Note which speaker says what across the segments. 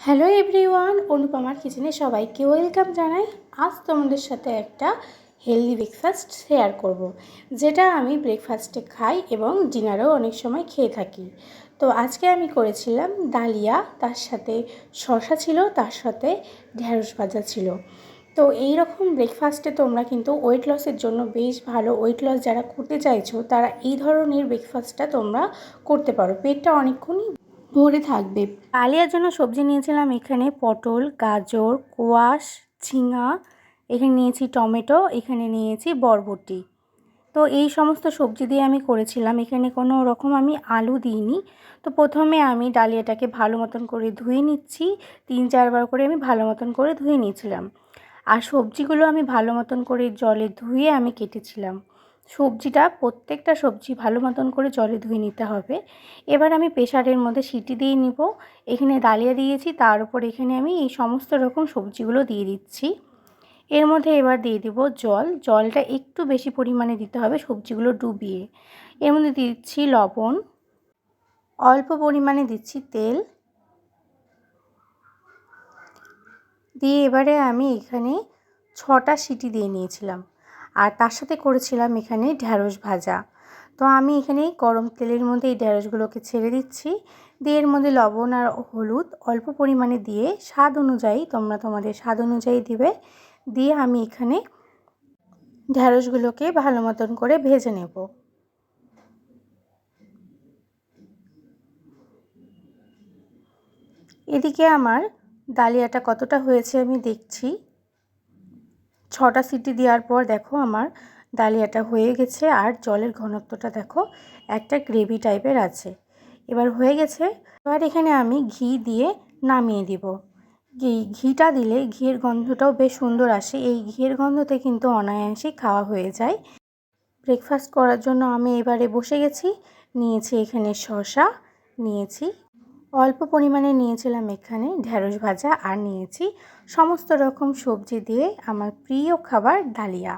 Speaker 1: Hello everyone, অনুপমার কিচেনে সবাইকে welcome জানাই। আজ তোমাদের সাথে একটা হেলদি ব্রেকফাস্ট শেয়ার করব। যেটা আমি ব্রেকফাস্টে খাই এবং ডিনারেও অনেক সময় খেয়ে থাকি। তো আজকে আমি করেছিলাম ডালিয়া, তার সাথে শশা ছিল, তার সাথে ঢ্যাঁড়স ভাজা ছিল। তো এই রকম ব্রেকফাস্টে তোমরা কিন্তু ওয়েট লসের জন্য বেশ ভালো ওয়েট লস যারা করতে চাইছো, তারা এই ধরনের ব্রেকফাস্টটা তোমরা করতে পারো। পেটটা অনেকক্ষণই ভরে থাকবে। আলিয়ার জন্য সবজি নিয়েছিলাম এখানে পটল, গাজর, কোয়াশ, ঝিঙা, এখানে নিয়েছি টমেটো, এখানে নিয়েছি বরবটি। তো এই সমস্ত সবজি দিয়ে আমি করেছিলাম। এখানে কোনো রকম আমি আলু দিইনি। তো প্রথমে আমি ডালিয়াটাকে ভালো মতন করে ধুয়ে নিচ্ছি। তিন চারবার করে আমি ভালো মতন করে ধুয়ে নিয়েছিলাম। আর সবজিগুলো আমি ভালো মতন করে জলে ধুয়ে আমি কেটেছিলাম। সবজিটা, প্রত্যেকটা সবজি ভালো মতন করে জলে ধুয়ে নিতে হবে। এবার আমি প্রেশারের মধ্যে সিটি দিয়ে নিব। এখানে ডালিয়া দিয়েছি, তার উপর এখানে আমি এই সমস্ত রকম সবজিগুলো দিয়ে দিচ্ছি। এর মধ্যে এবার দিয়ে দিব জল। জলটা একটু বেশি পরিমাণে দিতে হবে সবজিগুলো ডুবিয়ে। এর মধ্যে দিচ্ছি লবণ। অল্প পরিমাণে দিচ্ছি তেল। দিয়ে এবারে আমি এখানে ছটা সিটি দিয়ে নিয়েছিলাম। আর তার সাথে করেছিলাম এখানে ঢ্যাঁড়স ভাজা। তো আমি এখানে গরম তেলের মধ্যে এই ঢ্যাঁড়সগুলোকে ছেড়ে দিচ্ছি। দিয়ে এর মধ্যে লবণ আর হলুদ অল্প পরিমাণে দিয়ে স্বাদ অনুযায়ী তোমরা তোমাদের স্বাদ অনুযায়ী দিবে। দিয়ে আমি এখানে ঢ্যাঁড়সগুলোকে ভালো মতন করে ভেজে নেব। এদিকে আমার ডালিয়াটা কতটা হয়েছে আমি দেখছি। ছটা সিটি দেওয়ার পর দেখো আমার ডালিয়াটা হয়ে গেছে আর জলের ঘনত্বটা দেখো একটা গ্রেভি টাইপের আছে। এবার হয়ে গেছে, এবার এখানে আমি ঘি দিয়ে নামিয়ে দিব। ঘি, ঘিটা দিলে ঘিয়ের গন্ধটাও বেশ সুন্দর আসে। এই ঘিয়ের গন্ধতে কিন্তু অনায়াসেই খাওয়া হয়ে যায়। ব্রেকফাস্ট করার জন্য আমি এবারে বসে গেছি, নিয়েছি এখানে শশা নিয়েছি অল্প পরিমাণে নিয়েছিলাম এখানে ঢ্যাঁড়স ভাজা আর নিয়েছি সমস্ত রকম সবজি দিয়ে আমার প্রিয় খাবার ডালিয়া।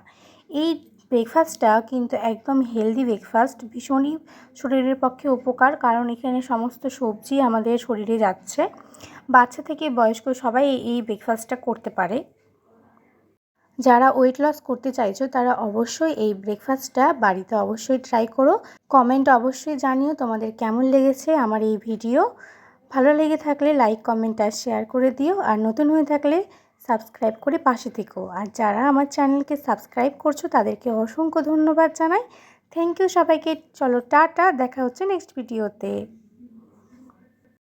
Speaker 1: এই ব্রেকফাস্টটা কিন্তু একদম হেলদি ব্রেকফাস্ট ভীষণই শরীরের পক্ষে উপকার কারণ এখানে সমস্ত সবজি আমাদের শরীরে যাচ্ছে। বাচ্চা থেকে বয়স্ক সবাই এই ব্রেকফাস্টটা করতে পারে। যারা ওয়েট লস করতে চাইছো তারা অবশ্যই এই ব্রেকফাস্টটা বাড়িতে অবশ্যই ট্রাই করো। কমেন্ট অবশ্যই জানিও তোমাদের কেমন লেগেছে আমার এই ভিডিও ভালো লেগে থাকলে লাইক কমেন্ট আর শেয়ার করে দিও। আর নতুন হয়ে থাকলে সাবস্ক্রাইব করে পাশে থেকো। আর যারা আমার চ্যানেলকে সাবস্ক্রাইব করছ, তাদেরকে অসংখ্য ধন্যবাদ জানাই। থ্যাংক ইউ সবাইকে। চলো, টাটা। দেখা হচ্ছে নেক্সট ভিডিওতে